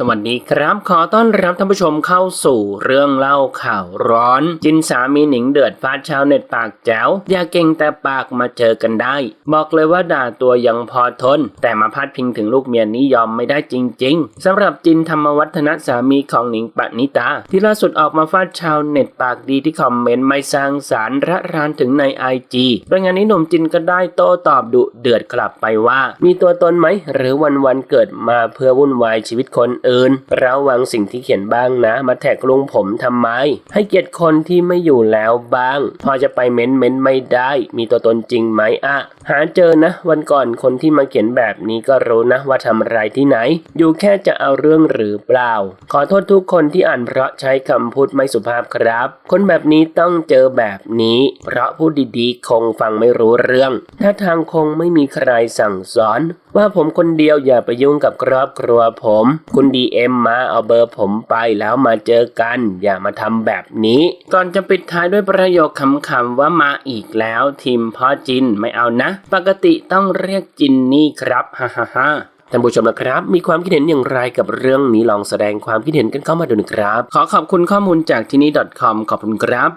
สวัสดีครับ ขอต้อนรับท่านผู้ชมเข้าสู่เรื่องเล่าข่าวร้อน จินสามีหนิงเดือดฟาดชาวเน็ตปากแจ๋วอย่าเก่งแต่ปากมาเจอกันได้ บอกเลยว่าด่าตัวยังพอทน แต่มาพาดพิงถึงลูกเมียนี้ยอมไม่ได้จริง ๆสำหรับจินธรรมวัฒนสามีของหนิงปณิตา ที่ล่าสุดออกมาฟาดชาวเน็ตปากดีที่คอมเมนต์ไม่สร้างสารระรานถึงในไอจีโดยงานนี้หนุ่มจินก็ได้โต้ตอบดุเดือดกลับไปว่า มีตัวตนไหมหรือวันวันๆเกิดมาเพื่อวุ่นวายชีวิตคนอื่น ระวังสิ่งที่เขียนบ้างนะ มาแท็กลุงผมทำไม ให้เกียรติคนที่ไม่อยู่แล้วบ้าง พอจะไปเม้นเม้นไม่ได้ มีตัวตนจริงไหมอะ หาเจอนะ วันก่อนคนที่มาเขียนแบบนี้ก็รู้นะว่าทำอะไรที่ไหน อยู่แค่จะเอาเรื่องหรือเปล่า ขอโทษทุกคนที่อ่านเพราะใช้คำพูดไม่สุภาพครับ คนแบบนี้ต้องเจอแบบนี้ เพราะพูดดีๆ คงฟังไม่รู้เรื่อง ถ้าทางคงไม่มีใครสั่งสอน ว่าผมคนเดียวอย่าไปยุ่งกับครอบครัวผม คุณดีเอ็มมาเอาเบอร์ผมไปแล้วมาเจอกัน อย่ามาทำแบบนี้ ก่อนจะปิดท้ายด้วยประโยคคำๆว่ามาอีกแล้วทีมพ่อจินไม่เอานะ ปกติต้องเรียกจินนี่ครับฮ่าฮ่าฮ่าท่านผู้ชมนะครับ มีความคิดเห็นอย่างไรกับเรื่องนี้ลองแสดงความคิดเห็นกันเข้ามาดูนะครับ ขอขอบคุณข้อมูลจากที่นี่ .com ขอบคุณครับ